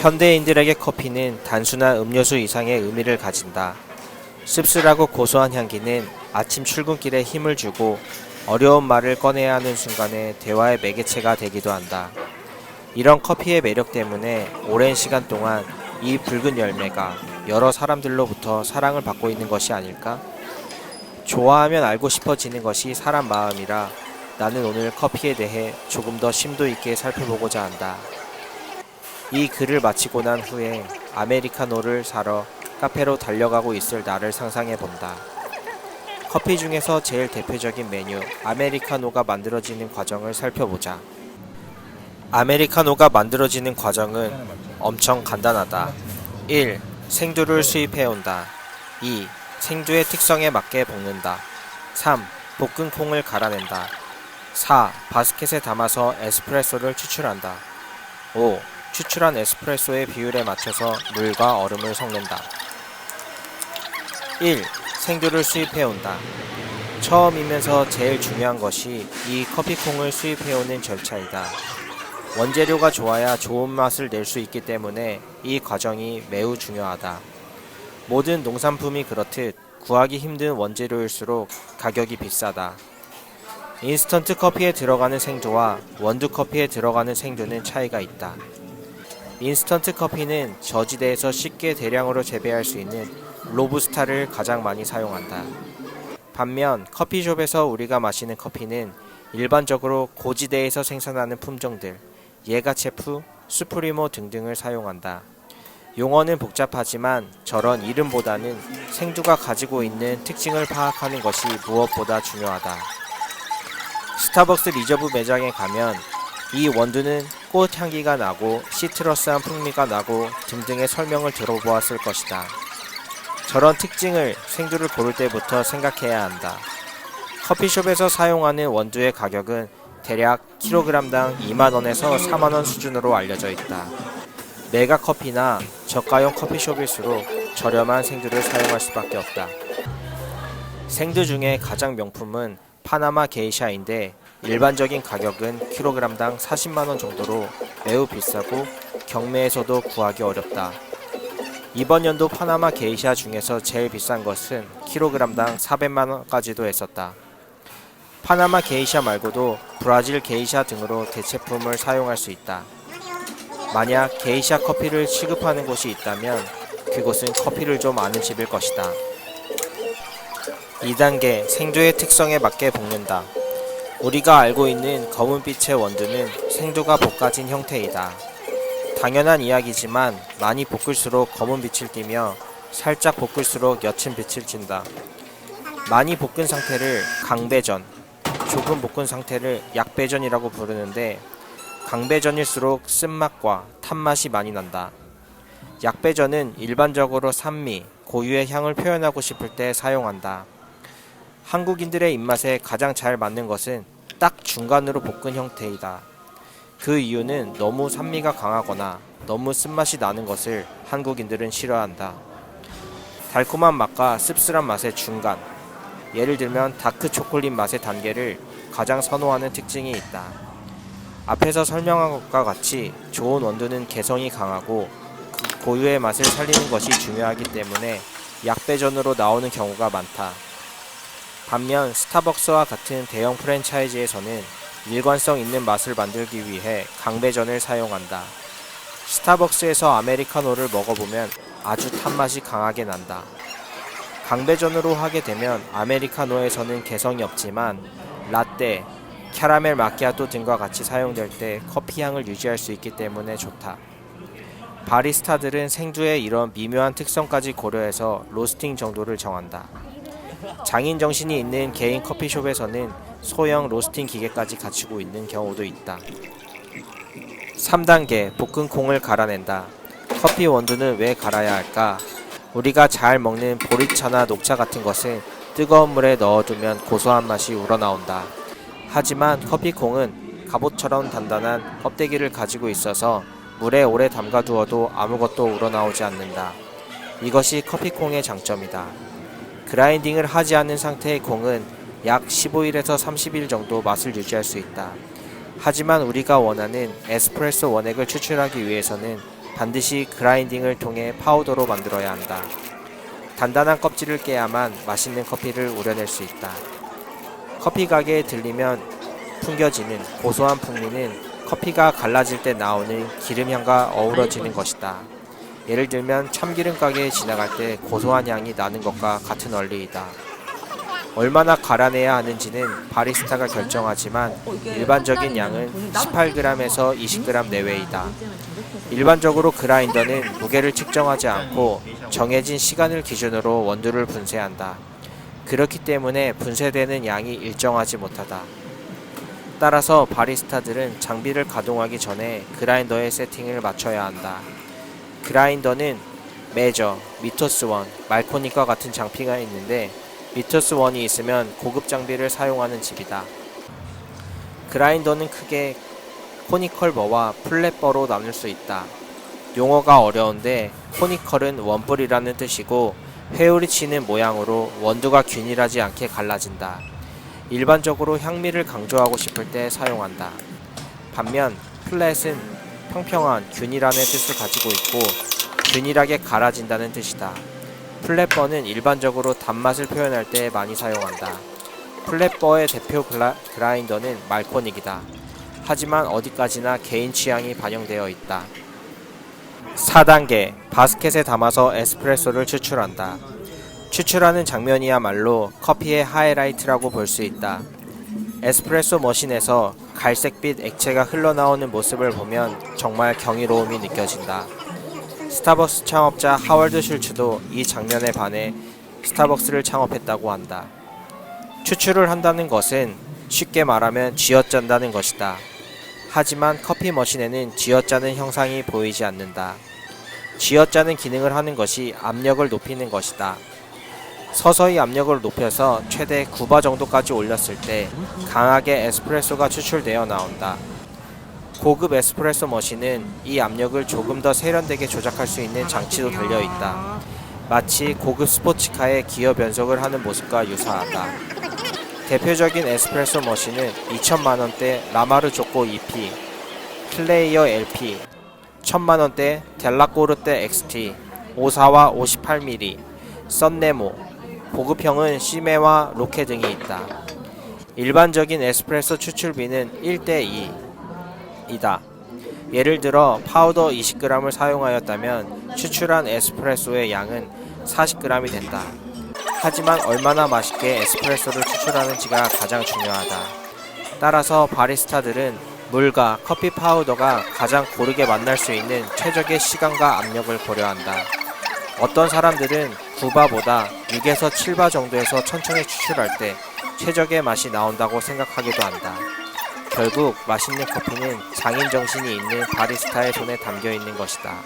현대인들에게 커피는 단순한 음료수 이상의 의미를 가진다. 씁쓸하고 고소한 향기는 아침 출근길에 힘을 주고 어려운 말을 꺼내야 하는 순간에 대화의 매개체가 되기도 한다. 이런 커피의 매력 때문에 오랜 시간 동안 이 붉은 열매가 여러 사람들로부터 사랑을 받고 있는 것이 아닐까? 좋아하면 알고 싶어지는 것이 사람 마음이라 나는 오늘 커피에 대해 조금 더 심도 있게 살펴보고자 한다. 이 글을 마치고 난 후에 아메리카노를 사러 카페로 달려가고 있을 나를 상상해 본다. 커피 중에서 제일 대표적인 메뉴 아메리카노가 만들어지는 과정을 살펴보자. 아메리카노가 만들어지는 과정은 엄청 간단하다. 1. 생두를 수입해 온다. 2. 생두의 특성에 맞게 볶는다. 3. 볶은 콩을 갈아낸다. 4. 바스켓에 담아서 에스프레소를 추출한다. 5. 추출한 에스프레소의 비율에 맞춰서 물과 얼음을 섞는다. 1. 생두를 수입해 온다. 처음이면서 제일 중요한 것이 이 커피콩을 수입해 오는 절차이다. 원재료가 좋아야 좋은 맛을 낼 수 있기 때문에 이 과정이 매우 중요하다. 모든 농산품이 그렇듯 구하기 힘든 원재료일수록 가격이 비싸다. 인스턴트 커피에 들어가는 생두와 원두 커피에 들어가는 생두는 차이가 있다. 인스턴트 커피는 저지대에서 쉽게 대량으로 재배할 수 있는 로부스타를 가장 많이 사용한다. 반면 커피숍에서 우리가 마시는 커피는 일반적으로 고지대에서 생산하는 품종들, 예가체프, 수프리모 등등을 사용한다. 용어는 복잡하지만 저런 이름보다는 생두가 가지고 있는 특징을 파악하는 것이 무엇보다 중요하다. 스타벅스 리저브 매장에 가면 이 원두는 꽃 향기가 나고 시트러스한 풍미가 나고 등등의 설명을 들어보았을 것이다. 저런 특징을 생두를 고를 때부터 생각해야 한다. 커피숍에서 사용하는 원두의 가격은 대략 킬로그램당 2만원에서 4만원 수준으로 알려져 있다. 메가 커피나 저가형 커피숍일수록 저렴한 생두를 사용할 수밖에 없다. 생두 중에 가장 명품은 파나마 게이샤인데 일반적인 가격은 킬로그램당 40만원 정도로 매우 비싸고 경매에서도 구하기 어렵다. 이번 연도 파나마 게이샤 중에서 제일 비싼 것은 킬로그램당 400만원까지도 했었다. 파나마 게이샤 말고도 브라질 게이샤 등으로 대체품을 사용할 수 있다. 만약 게이샤 커피를 취급하는 곳이 있다면 그곳은 커피를 좀 아는 집일 것이다. 2단계 생두의 특성에 맞게 볶는다. 우리가 알고 있는 검은빛의 원두는 생두가 볶아진 형태이다. 당연한 이야기지만 많이 볶을수록 검은 빛을 띠며 살짝 볶을수록 옅은 빛을 띈다. 많이 볶은 상태를 강배전, 조금 볶은 상태를 약배전이라고 부르는데 강배전일수록 쓴맛과 탄맛이 많이 난다. 약배전은 일반적으로 산미, 고유의 향을 표현하고 싶을 때 사용한다. 한국인들의 입맛에 가장 잘 맞는 것은 딱 중간으로 볶은 형태이다. 그 이유는 너무 산미가 강하거나 너무 쓴맛이 나는 것을 한국인들은 싫어한다. 달콤한 맛과 씁쓸한 맛의 중간. 예를 들면 다크 초콜릿 맛의 단계를 가장 선호하는 특징이 있다. 앞에서 설명한 것과 같이 좋은 원두는 개성이 강하고 그 고유의 맛을 살리는 것이 중요하기 때문에 약배전으로 나오는 경우가 많다. 반면 스타벅스와 같은 대형 프랜차이즈에서는 일관성 있는 맛을 만들기 위해 강배전을 사용한다. 스타벅스에서 아메리카노를 먹어보면 아주 탄맛이 강하게 난다. 강배전으로 하게 되면 아메리카노에서는 개성이 없지만 라떼, 캐러멜 마키아토 등과 같이 사용될 때 커피 향을 유지할 수 있기 때문에 좋다. 바리스타들은 생두의 이런 미묘한 특성까지 고려해서 로스팅 정도를 정한다. 장인 정신이 있는 개인 커피숍에서는 소형 로스팅 기계까지 갖추고 있는 경우도 있다. 3단계 볶은 콩을 갈아낸다. 커피 원두는 왜 갈아야 할까? 우리가 잘 먹는 보리차나 녹차 같은 것은 뜨거운 물에 넣어두면 고소한 맛이 우러나온다. 하지만 커피콩은 갑옷처럼 단단한 껍데기를 가지고 있어서 물에 오래 담가두어도 아무것도 우러나오지 않는다. 이것이 커피콩의 장점이다. 그라인딩을 하지 않는 상태의 콩은 약 15일에서 30일 정도 맛을 유지할 수 있다. 하지만 우리가 원하는 에스프레소 원액을 추출하기 위해서는 반드시 그라인딩을 통해 파우더로 만들어야 한다. 단단한 껍질을 깨야만 맛있는 커피를 우려낼 수 있다. 커피 가게에 들리면 풍겨지는 고소한 풍미는 커피가 갈라질 때 나오는 기름향과 어우러지는 것이다. 예를 들면 참기름 가게에 지나갈 때 고소한 향이 나는 것과 같은 원리이다. 얼마나 갈아내야 하는지는 바리스타가 결정하지만 일반적인 양은 18g에서 20g 내외이다. 일반적으로 그라인더는 무게를 측정하지 않고 정해진 시간을 기준으로 원두를 분쇄한다. 그렇기 때문에 분쇄되는 양이 일정하지 못하다. 따라서 바리스타들은 장비를 가동하기 전에 그라인더의 세팅을 맞춰야 한다. 그라인더는 메저, 미토스1, 말코닉과 같은 장비가 있는데 미토스1이 있으면 고급 장비를 사용하는 집이다. 그라인더는 크게 코니컬버와 플랫버로 나눌 수 있다. 용어가 어려운데 코니컬은 원뿔이라는 뜻이고 회오리 치는 모양으로 원두가 균일하지 않게 갈라진다. 일반적으로 향미를 강조하고 싶을 때 사용한다. 반면 플랫은 평평한 균일함의 뜻을 가지고 있고 균일하게 갈아진다는 뜻이다. 플랫버는 일반적으로 단맛을 표현할 때 많이 사용한다. 플랫버의 대표 글라, 그라인더는 말코닉이다. 하지만 어디까지나 개인 취향이 반영되어 있다. 4단계 바스켓에 담아서 에스프레소를 추출한다. 추출하는 장면이야말로 커피의 하이라이트라고 볼 수 있다. 에스프레소 머신에서 갈색빛 액체가 흘러나오는 모습을 보면 정말 경이로움이 느껴진다. 스타벅스 창업자 하월드 슐츠도 이 장면에 반해 스타벅스를 창업했다고 한다. 추출을 한다는 것은 쉽게 말하면 쥐어짠다는 것이다. 하지만 커피 머신에는 쥐어짜는 형상이 보이지 않는다. 쥐어짜는 기능을 하는 것이 압력을 높이는 것이다. 서서히 압력을 높여서 최대 9바 정도까지 올렸을 때 강하게 에스프레소가 추출되어 나온다. 고급 에스프레소 머신은 이 압력을 조금 더 세련되게 조작할 수 있는 장치도 달려 있다. 마치 고급 스포츠카의 기어 변속을 하는 모습과 유사하다. 대표적인 에스프레소 머신은 2천만 원대 라마르 조코 EP, 플레이어 LP, 1000만 원대 델라꼬르테 XT, 54와 58mm, 썬네모, 보급형은 시메와 로케 등이 있다. 일반적인 에스프레소 추출비는 1대2 이다. 예를 들어 파우더 20g을 사용하였다면 추출한 에스프레소의 양은 40g이 된다. 하지만 얼마나 맛있게 에스프레소를 추출하는지가 가장 중요하다. 따라서 바리스타들은 물과 커피 파우더가 가장 고르게 만날 수 있는 최적의 시간과 압력을 고려한다. 어떤 사람들은 9바보다 6에서 7바 정도에서 천천히 추출할 때 최적의 맛이 나온다고 생각하기도 한다. 결국 맛있는 커피는 장인 정신이 있는 바리스타의 손에 담겨 있는 것이다.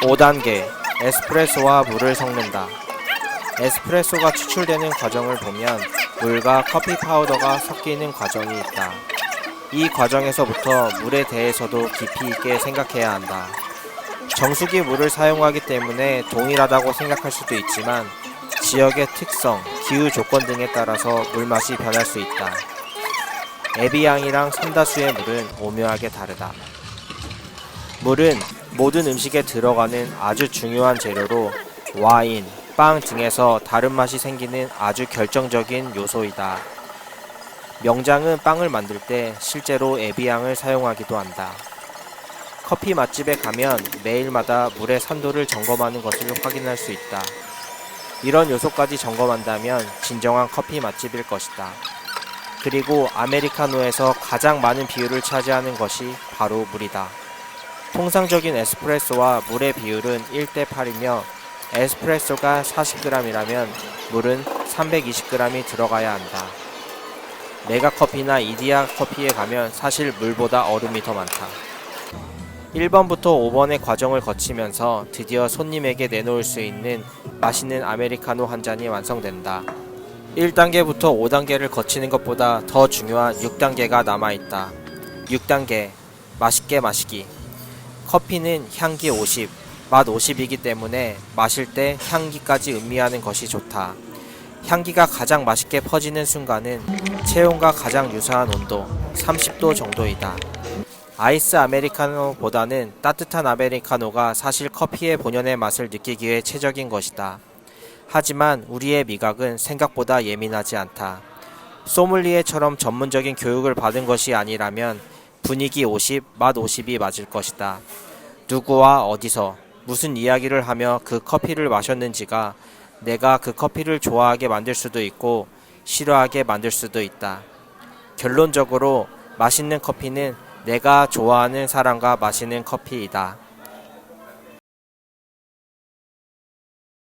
5단계 에스프레소와 물을 섞는다. 에스프레소가 추출되는 과정을 보면 물과 커피 파우더가 섞이는 과정이 있다. 이 과정에서부터 물에 대해서도 깊이 있게 생각해야 한다. 정수기 물을 사용하기 때문에 동일하다고 생각할 수도 있지만 지역의 특성, 기후 조건 등에 따라서 물맛이 변할 수 있다. 에비앙이랑 삼다수의 물은 오묘하게 다르다. 물은 모든 음식에 들어가는 아주 중요한 재료로 와인, 빵 등에서 다른 맛이 생기는 아주 결정적인 요소이다. 명장은 빵을 만들 때 실제로 에비앙을 사용하기도 한다. 커피 맛집에 가면 매일마다 물의 산도를 점검하는 것을 확인할 수 있다. 이런 요소까지 점검한다면 진정한 커피 맛집일 것이다. 그리고 아메리카노에서 가장 많은 비율을 차지하는 것이 바로 물이다. 통상적인 에스프레소와 물의 비율은 1대 8이며 에스프레소가 40g이라면 물은 320g이 들어가야 한다. 메가커피나 이디야 커피에 가면 사실 물보다 얼음이 더 많다. 1번부터 5번의 과정을 거치면서 드디어 손님에게 내놓을 수 있는 맛있는 아메리카노 한 잔이 완성된다. 1단계부터 5단계를 거치는 것보다 더 중요한 6단계가 남아있다. 6단계 맛있게 마시기 커피는 향기 50, 맛 50이기 때문에 마실 때 향기까지 음미하는 것이 좋다. 향기가 가장 맛있게 퍼지는 순간은 체온과 가장 유사한 온도 30도 정도이다. 아이스 아메리카노보다는 따뜻한 아메리카노가 사실 커피의 본연의 맛을 느끼기에 최적인 것이다. 하지만 우리의 미각은 생각보다 예민하지 않다. 소믈리에처럼 전문적인 교육을 받은 것이 아니라면 분위기 50, 맛 50이 맞을 것이다. 누구와 어디서 무슨 이야기를 하며 그 커피를 마셨는지가 내가 그 커피를 좋아하게 만들 수도 있고 싫어하게 만들 수도 있다. 결론적으로 맛있는 커피는 내가 좋아하는 사람과 마시는 커피이다.